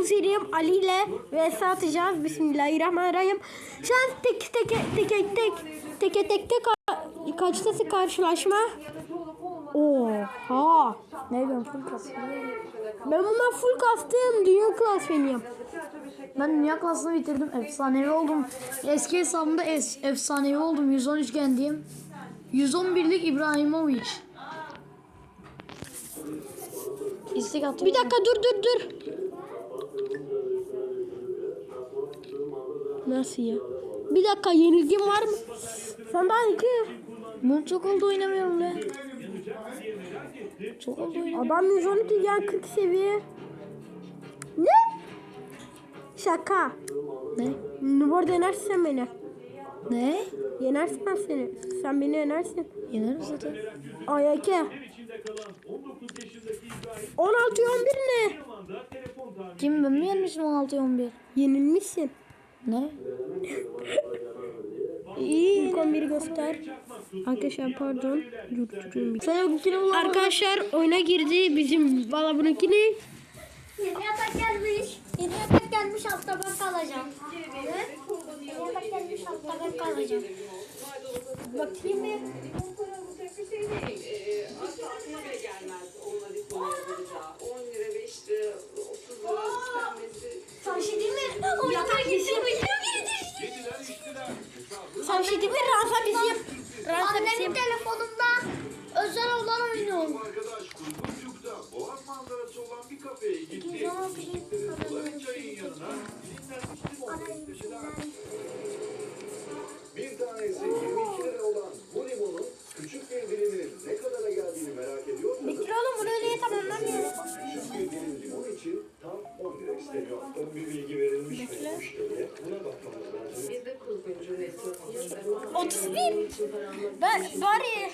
kuzenim Ali ile vs atacağız. Bismillahirrahmanirrahim. Şu an tek tek tek tek tek tek tek tek ka- kaçtası karşılaşma? Oha. Ne bileyim full kasıyor. Ben buna full kastım. Dünya klasmanıyım. Ben dünya klasını bitirdim. Efsanevi oldum. Eski hesabımda es efsanevi oldum. 113 gendiyim. 111'lik İbrahimovic. İstek. Bir dakika dur dur dur. Nasıl ya? Bir dakika yenilgim var mı? Sen daha iki. Bunu çok oldu oynamıyorum be. Çok oldu oynamıyorum. Adam 112 yani 40 seviye. Ne? Şaka. Ne? Bu arada yenersin sen beni. Ne? Yenersin ben seni. Sen beni yenersin. Yenerim zaten. Ayak 16 11 ne? Kim ben mi yenmişim 16-11? Yenilmişsin. Ne? İyi. 11'i göster. Arkadaşlar pardon. Sen o kilo. Arkadaşlar oyuna girdi bizim valla bununkini. Yeni yatak gelmiş. Yeni yatak gelmiş altta ben kalacağım. Evet. Yeni yatak gelmiş altta ben kalacağım. Bakayım bir. complete. Ama 31. için paramla Ben bari.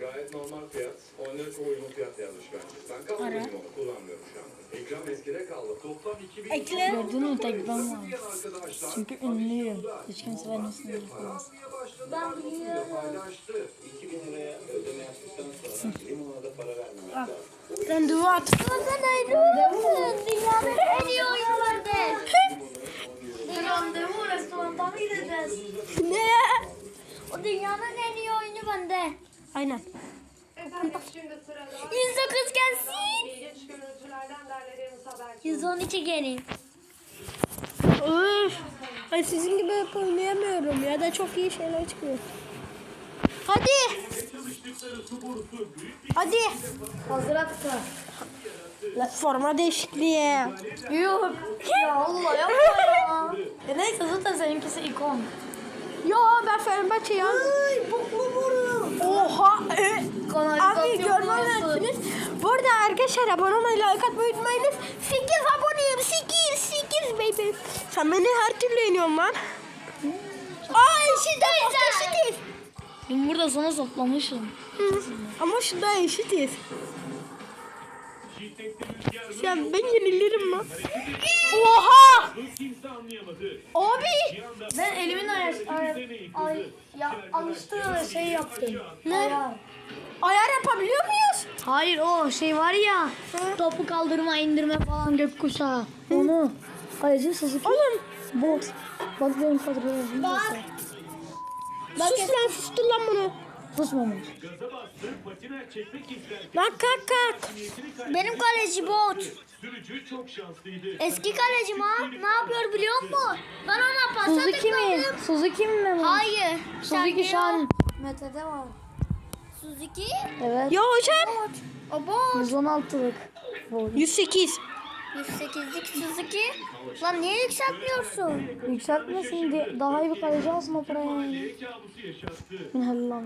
Gayet normal fiyat. 10 lira çok uygun fiyat yazmış bence. Ben kalmadım limonu kullanmıyorum şu anda. İkram eskide kaldı. Toplam 2000 Ekle. Gördün mü tek ben var. arkadaşlar. Çünkü ünlüyüm. Hiç kimse vermesin diye falan. Ben biliyorum. paylaştı. 2000 liraya ödeme yaptıktan sonra limona da para vermemek lazım. Sen dua at. Sen ayrılmışsın. Dünyanın en iyi oyunu vardı. Randevu restoranda mı gideceğiz? Ne? O dünyanın en iyi oyunu bende. Aynen. Efendim şimdi sırada 109 gelsin. ilginç görüntülerden derlediğimiz haber. 112 gelin. Öf. Ben sizin gibi hep oynayamıyorum ya da çok iyi şeyler çıkıyor. Hadi. Hadi. Hazır atla. La forma değişikliği. Yok. Ya Allah yapma ya. E neyse zaten seninkisi ikon. Yo ben Fenerbahçe ya. Oha. E, abi görmezsiniz. Bu arada arkadaşlar abone olmayı, like atmayı unutmayınız. 8 aboneyim. 8, 8 baby. Sen beni her türlü yeniyorsun lan. Aa eşitiz, eşitiz. Ben burada sana toplamışım. Hı. Ama şunda eşitiz. Sen ben yenilirim lan. Oha! Abi! Ben elimin ay, ay, ay ya alıştığı şey yaptım. Ne? Ayar. Ayar yapabiliyor muyuz? Hayır o şey var ya. Topu kaldırma indirme falan gökkuşağı. Onu. Kaleci Suzuki. Oğlum Bot. Bak benim kadrolarım. Bak. sus lan sustur lan bunu. Susmamış. Lan kalk kalk. Benim kaleci bot. Sürücü çok şanslıydı. Eski kalecim ha. Ne yapıyor biliyor musun? Ben ona pasa Suzuki mi? Suzuki mi Memo? Hayır. Suzuki şu an. Mete'de var. Suzuki? Evet. Ya hocam. O bot. 116'lık. Bot. 108. 108'lik Suzuki. Lan niye yükseltmiyorsun? Yükseltmesin diye daha iyi bir kaleci alsın o paraya. yani. Kabusu yaşattı. Ben helal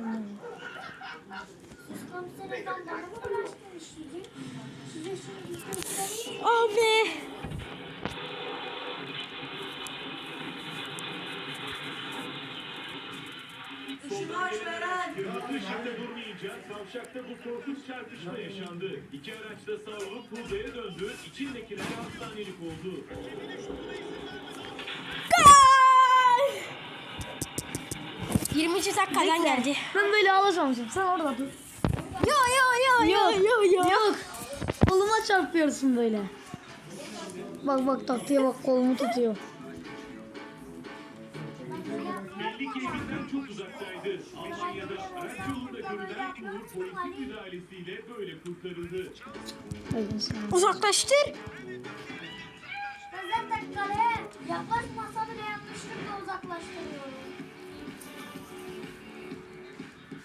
olsun. Durmayınca kavşakta bu korkunç çarpışma yaşandı. İki araç da savrulup hurdaya döndü. İçindekiler hastanelik oldu. Gol! 23 dakikadan geldi. Ben böyle alışmamışım. Sen orada dur. Yo yo yo yo yo yo. Yok. Koluma çarpıyorsun böyle. Bak bak taktiğe bak kolumu tutuyor. Çok uzaktaydı. Almanya'da araç yolunda görülen Uğur polisin müdahalesiyle böyle kurtarıldı. Uzaklaştır. Zaten kaleye yaklaşmasa bile yanlışlıkla uzaklaştırıyorum.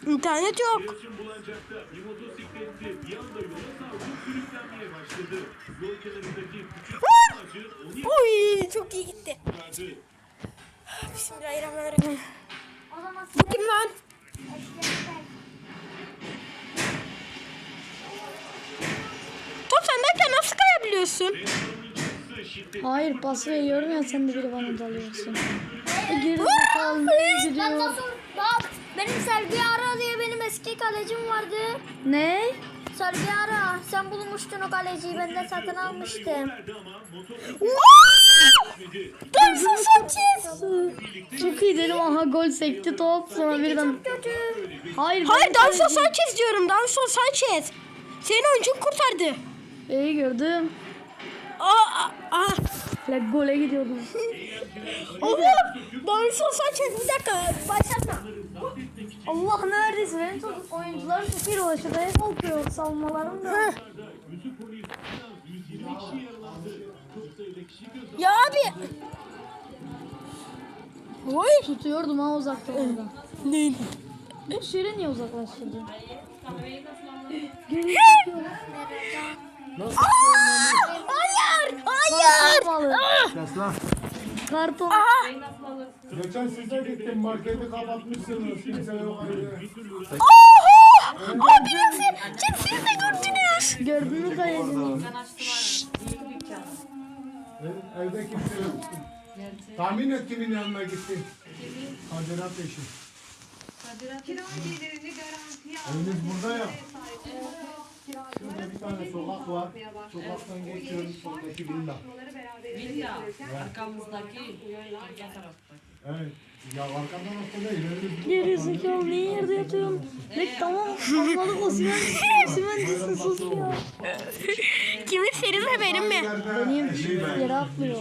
İnternet yok. Yarışın Bulancak'ta bir motosikletli bir anda yola savrulup sürüklenmeye başladı. Yol kenarındaki küçük ağacı onu Oy çok iyi gitti. Bismillahirrahmanirrahim. Bu kim lan? Top sendeyken nasıl kayabiliyorsun? Hayır pas veriyorum ya sen de biri bana dalıyorsun. E, Geri zekalı nereye Ben gidiyor? nasıl? Bak benim Sergi Ara diye benim eski kalecim vardı. Ne? Sergi Ara sen bulmuştun o kaleciyi ben de satın almıştım. Davinson Sanchez. Çok iyi dedim aha gol sekti top sonra birden. Hayır. Hayır Davinson Sanchez diyorum. Davinson Sanchez. Senin oyuncun kurtardı. İyi gördüm. Aa, aa. La gole gidiyordum. Oğlum Davinson Sanchez bir dakika başlatma. Allah neredeyse benim çok oyuncular çok iyi ulaşıyor. Ben kalkıyor savunmalarım da. Heh. Yüzü polis en az 120 kişi yaralandı. Çok sayıda kişi gözaltına Ya abi. Oy. Tutuyordum ha uzakta orada. Ne? Bu Şirin niye uzaklaştırdı? Hayır. Hayır. Balı. Yaslan. Karton. Geçen size gittim marketi kapatmışsınız. Kimse yok evde. Oho. Abi nasıl? Kim siz de gördünüz? Gördün mü kalecini? Ev- Evde kimse yok. Tahmin et kimin yanına gitti. Hacirat eşi. Kira gelirini garantiye Evimiz burada ya. Tane sokak var. Sokaktan geçiyorum. Soldaki villa. Villa arkamızdaki arka tarafta. Evet. Ya arkamdan hasta değil. Geri zekalı niye yerde yatıyorsun? Ne tamam anladık o simen. Değilsin sus ya. Kimin senin mi benim mi? Benim yere atlıyor.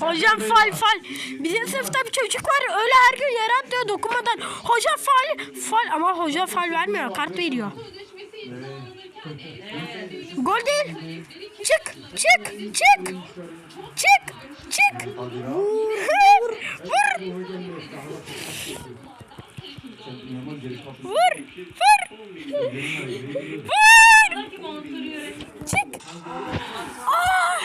Hocam fal fal. Bizim sınıfta bir çocuk var öyle her gün yere atlıyor dokunmadan. Hoca fal fal ama hoca fal vermiyor kart veriyor. Gol değil. Çık çık çık. Çık çık. Vur vur. Vur. Vur. Vur. Çık. Aa!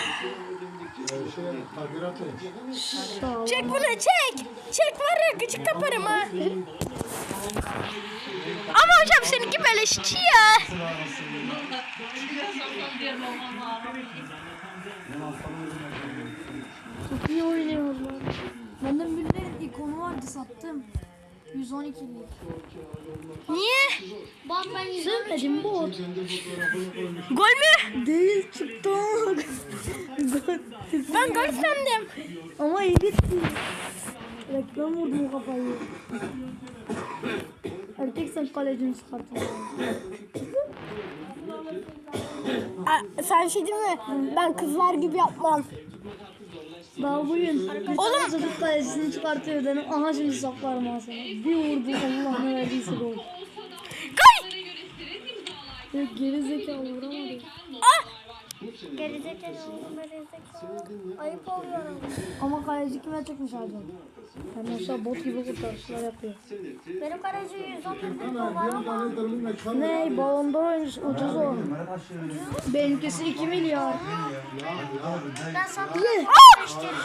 Eşi. Çek bunu çek. Çek var ya gıcık kaparım ha. Ama hocam beleşçi ya. Çok iyi oynuyorlar. Bende Müller'in ikonu vardı sattım. 112'lik. Niye? Bak ben Sevmedim bot. Gol mü? Değil çıktı. Ben gol sandım. Ama iyi gitti. Reklam vurdum kafayı. Erkek sen kalecini çıkartın. Aa, sen şey değil mi? Ben kızlar gibi yapmam. Daha bugün Oğlum! Çocuk kalecisini çıkartıyor dedim. Aha şimdi saklarım ha sana. Bir vurdu Allah ne verdiyse gol. Gol. Ya geri zekalı vuramadı. Ah! Gerizekalı oğlum gerizekalı. Ayıp oluyor ama. Ama kaleci kime çıkmış abi? Yani aşağı bot gibi kurtarışlar yapıyor. Benim kaleci 111 bin dolar ama. Ne? Balon d'Or oyuncusu ucuz o. Benimkisi 2 milyar. Ben sana değiştirdim.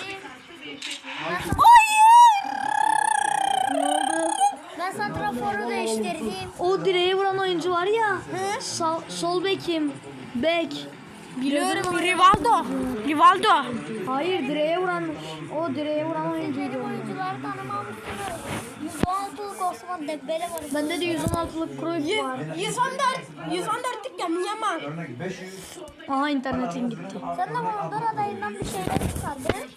Ne oldu? Ben santraforu değiştirdim. O direğe vuran oyuncu var ya. Sağ, sol bekim. Bek. Biliyorum Rivaldo. Rivaldo. Hayır direğe vuran. O direğe vuran oyuncuydu. Benim oyuncuları tanımamışsınız. 116'lık Osman Dembele var. Bende de 116'lık Cruyff var. 114. 114'lük ya Yaman. Aha internetin gitti. Sen de Mondor adayından bir şeyler çıkardın.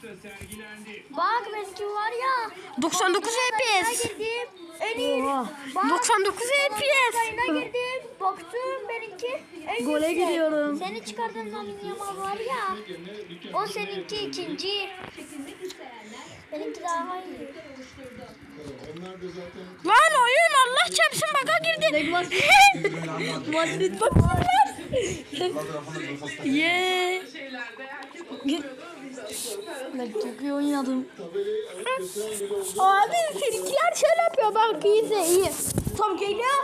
Bak benimki var ya. 99 Adayına FPS. En iyi. Bak. 99 FPS. Adayına girdim. Baktım benimki en Gole yüksek. gidiyorum. Seni çıkardığın zaman Yamal var ya. O seninki ikinci. Benimki daha iyi. Onlar da zaten Lan oyun Allah çarpsın baka girdi. Madrid Bak lan. Yeee. Ben çok iyi oynadım. Abi Türkler şöyle yapıyor bak izle iyi. Top geliyor.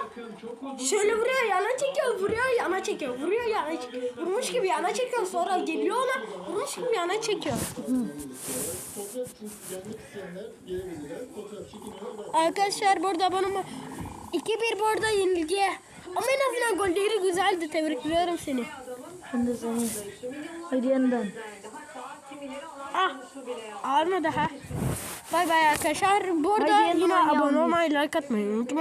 Şöyle vuruyor yana çekiyor vuruyor yana çekiyor vuruyor yana çekiyor. Vurmuş gibi yana çekiyor sonra geliyor ona vurmuş gibi yana çekiyor. Arkadaşlar burada bana 2-1 burada yenilgi. Ama en azından golleri güzeldi. Tebrikliyorum seni. Ben de seni. Hediyenden. Ah, almadı ha. Bay bay arkadaşlar. Bu arada yine abone olmayı, like atmayı unutmayın.